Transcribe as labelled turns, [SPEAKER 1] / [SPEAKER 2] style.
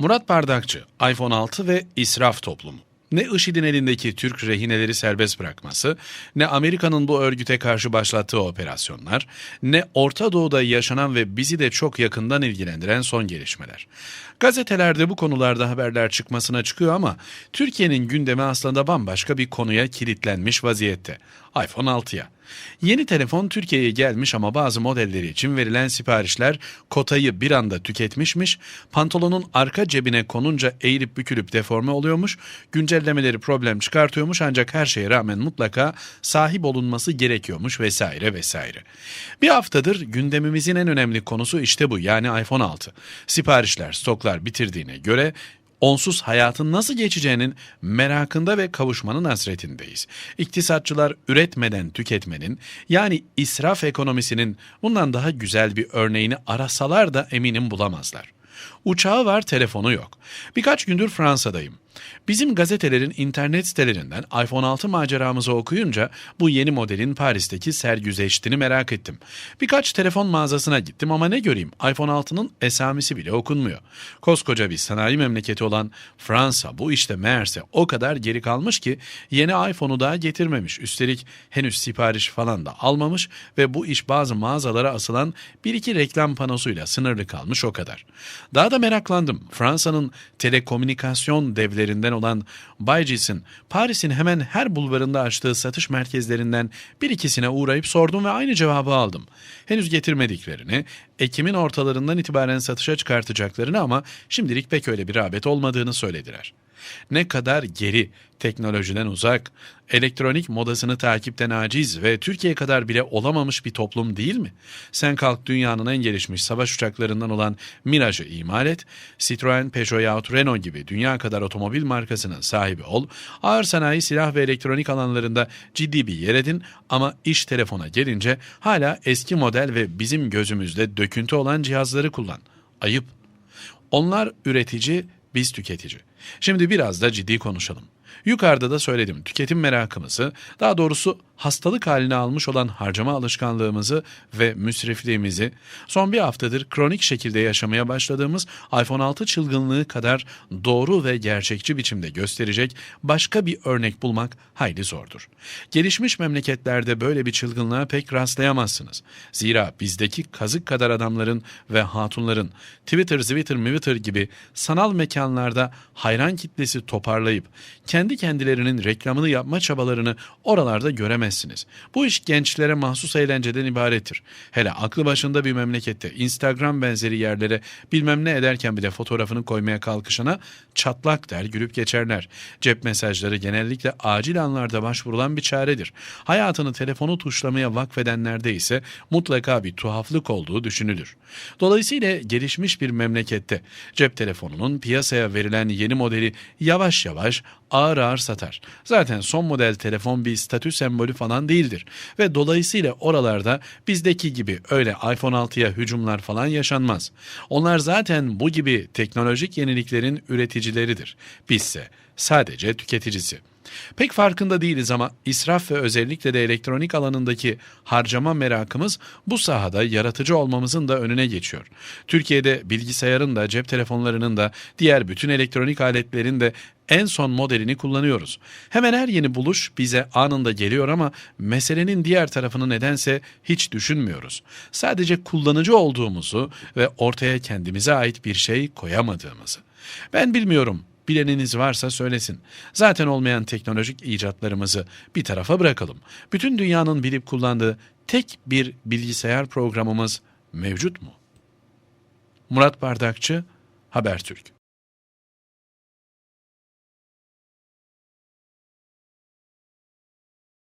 [SPEAKER 1] Murat Bardakçı, iPhone 6 ve israf toplumu. Ne IŞİD'in elindeki Türk rehineleri serbest bırakması, ne Amerika'nın bu örgüte karşı başlattığı operasyonlar, ne Orta Doğu'da yaşanan ve bizi de çok yakından ilgilendiren son gelişmeler. Gazetelerde bu konularda haberler çıkmasına çıkıyor ama Türkiye'nin gündemi aslında bambaşka bir konuya kilitlenmiş vaziyette. iPhone 6'ya. Yeni telefon Türkiye'ye gelmiş ama bazı modelleri için verilen siparişler kotayı bir anda tüketmişmiş, pantolonun arka cebine konunca eğilip bükülüp deforme oluyormuş, güncellemeleri problem çıkartıyormuş ancak her şeye rağmen mutlaka sahip olunması gerekiyormuş vesaire vesaire. Bir haftadır gündemimizin en önemli konusu işte bu yani iPhone 6. Siparişler, stoklar bitirdiğine göre onsuz hayatın nasıl geçeceğinin merakında ve kavuşmanın hasretindeyiz. İktisatçılar üretmeden tüketmenin yani israf ekonomisinin bundan daha güzel bir örneğini arasalar da eminim bulamazlar. Uçağı var, telefonu yok. Birkaç gündür Fransa'dayım. Bizim gazetelerin internet sitelerinden iPhone 6 maceramızı okuyunca bu yeni modelin Paris'teki sergüzeştiğini merak ettim. Birkaç telefon mağazasına gittim ama ne göreyim iPhone 6'nın esamisi bile okunmuyor. Koskoca bir sanayi memleketi olan Fransa bu işte meğerse o kadar geri kalmış ki yeni iPhone'u daha getirmemiş. Üstelik henüz sipariş falan da almamış ve bu iş bazı mağazalara asılan bir iki reklam panosuyla sınırlı kalmış o kadar. Daha da meraklandım. Fransa'nın telekomünikasyon devleri şirketlerinden olan Baycis'in Paris'in hemen her bulvarında açtığı satış merkezlerinden bir ikisine uğrayıp sordum ve aynı cevabı aldım. Henüz getirmediklerini, Ekim'in ortalarından itibaren satışa çıkartacaklarını ama şimdilik pek öyle bir rağbet olmadığını söylediler. Ne kadar geri, teknolojiden uzak, elektronik modasını takipten aciz ve Türkiye kadar bile olamamış bir toplum değil mi? Sen kalk dünyanın en gelişmiş savaş uçaklarından olan Mirage'ı imal et, Citroen, Peugeot yahut Renault gibi dünya kadar otomobil markasının sahibi ol, ağır sanayi, silah ve elektronik alanlarında ciddi bir yer edin ama iş telefona gelince hala eski model ve bizim gözümüzde döküntü olan cihazları kullan. Ayıp. Onlar üretici, biz tüketici. Şimdi biraz da ciddi konuşalım. Yukarıda da söyledim tüketim merakımızı, daha doğrusu hastalık haline almış olan harcama alışkanlığımızı ve müsrifliğimizi son bir haftadır kronik şekilde yaşamaya başladığımız iPhone 6 çılgınlığı kadar doğru ve gerçekçi biçimde gösterecek başka bir örnek bulmak hayli zordur. Gelişmiş memleketlerde böyle bir çılgınlığa pek rastlayamazsınız. Zira bizdeki kazık kadar adamların ve hatunların Twitter, Twitter, Twitter gibi sanal mekanlarda hayran kitlesi toparlayıp kendi kendilerinin reklamını yapma çabalarını oralarda göremezsiniz. Bu iş gençlere mahsus eğlenceden ibarettir. Hele aklı başında bir memlekette Instagram benzeri yerlere bilmem ne ederken bile fotoğrafını koymaya kalkışana çatlak der gülüp geçerler. Cep mesajları genellikle acil anlarda başvurulan bir çaredir. Hayatını telefonu tuşlamaya vakfedenlerde ise mutlaka bir tuhaflık olduğu düşünülür. Dolayısıyla gelişmiş bir memlekette cep telefonunun piyasaya verilen yeni modeli yavaş yavaş ağır ağır satar. Zaten son model telefon bir statü sembolü falan değildir ve dolayısıyla oralarda bizdeki gibi öyle iPhone 6'ya hücumlar falan yaşanmaz. Onlar zaten bu gibi teknolojik yeniliklerin üreticileridir. Bizse sadece tüketicisi. Pek farkında değiliz ama israf ve özellikle de elektronik alanındaki harcama merakımız bu sahada yaratıcı olmamızın da önüne geçiyor. Türkiye'de bilgisayarın da cep telefonlarının da diğer bütün elektronik aletlerin de en son modelini kullanıyoruz. Hemen her yeni buluş bize anında geliyor ama meselenin diğer tarafını nedense hiç düşünmüyoruz. Sadece kullanıcı olduğumuzu ve ortaya kendimize ait bir şey koyamadığımızı. Ben bilmiyorum Bileniniz varsa söylesin. Zaten olmayan teknolojik icatlarımızı bir tarafa bırakalım. Bütün dünyanın bilip kullandığı tek bir bilgisayar programımız mevcut mu? Murat Bardakçı, Habertürk